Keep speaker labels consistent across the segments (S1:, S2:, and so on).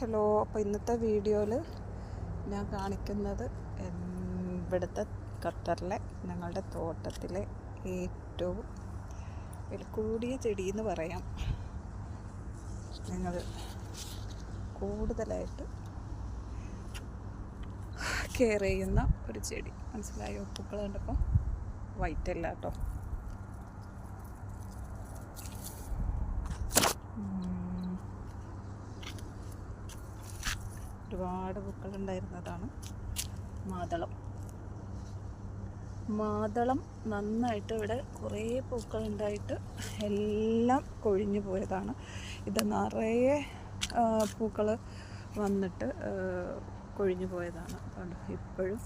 S1: Hello അപ്പോൾ ഇന്നത്തെ വീഡിയോയിൽ ഞാൻ കാണിക്കുന്നത് ഇവിടുത്തെ ഖത്തറിലെ ഞങ്ങളുടെ തോട്ടത്തിലെ ഏറ്റവും വില കൂടിയ ചെടി എന്ന് പറയാം. ഞങ്ങൾ കൂടുതലായിട്ട് കെയർ ചെയ്യുന്ന ഒരു ചെടി. മനസ്സിലായോ? പൂക്കൾ കണ്ടപ്പോൾ വൈറ്റ് അല്ല കേട്ടോ. ഒരുപാട് പൂക്കൾ ഉണ്ടായിരുന്നതാണ് മാതളം. മാതളം നന്നായിട്ട് ഇവിടെ കുറേ പൂക്കൾ ഉണ്ടായിട്ട് എല്ലാം കൊഴിഞ്ഞു പോയതാണ്. ഇത് നിറയെ പൂക്കൾ വന്നിട്ട് കൊഴിഞ്ഞു പോയതാണ്. അതുകൊണ്ട് ഇപ്പോഴും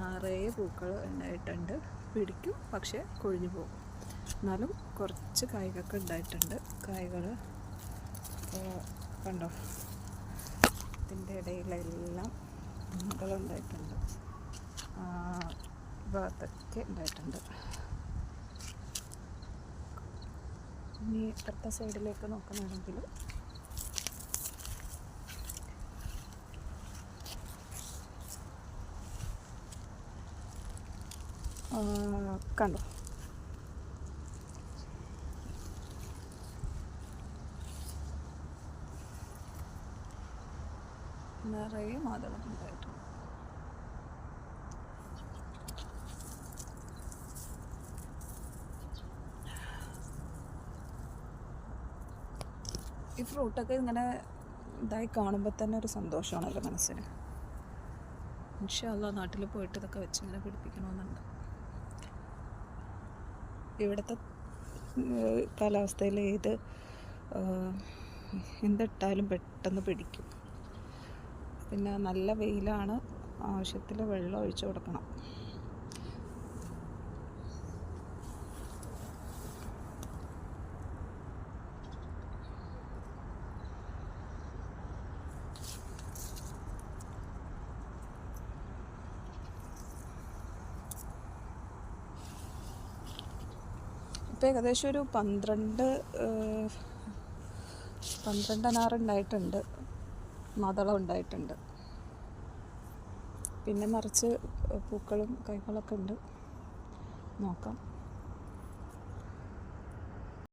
S1: നിറയെ പൂക്കൾ ഉണ്ടായിട്ടുണ്ട്. പിടിക്കും പക്ഷേ കൊഴിഞ്ഞു പോകും. എന്നാലും കുറച്ച് കായ്കളൊക്കെ ഉണ്ടായിട്ടുണ്ട്. കായ്കൾ കണ്ടോ? ഇതിന്റെ ഇടയിലെല്ലാം മുകളുണ്ടായിട്ടുണ്ട്. ഭാഗത്തൊക്കെ ഉണ്ടായിട്ടുണ്ട്. ഇനി ഇപ്പുറത്തെ സൈഡിലേക്ക് നോക്കുകയാണെങ്കിൽ കണ്ടോ? നിറയെ മാതളം ഉണ്ടായിട്ടുണ്ട് ഈ ഫ്രൂട്ടൊക്കെ ഇങ്ങനെ ഇതായി കാണുമ്പോൾ തന്നെ ഒരു സന്തോഷമാണല്ലോ മനസ്സിന്. ഇൻഷാല്ല നാട്ടിൽ പോയിട്ട് ഇതൊക്കെ വെച്ച് ഇങ്ങനെ പിടിപ്പിക്കണമെന്നുണ്ട് ഇവിടുത്തെ കാലാവസ്ഥയിൽ ഏത് എന്തിട്ടാലും പെട്ടെന്ന് പിടിക്കും. പിന്നെ നല്ല വെയിലാണ്. ആവശ്യത്തിൽ വെള്ളം ഒഴിച്ചു കൊടുക്കണം. ഇപ്പം ഏകദേശം ഒരു പന്ത്രണ്ട് പന്ത്രണ്ട് അനാറുണ്ടായിട്ടുണ്ട് മതളം ഉണ്ടായിട്ടുണ്ട്. പിന്നെ മറിച്ച് പൂക്കളും കൈകളൊക്കെ ഉണ്ട്. നോക്കാം.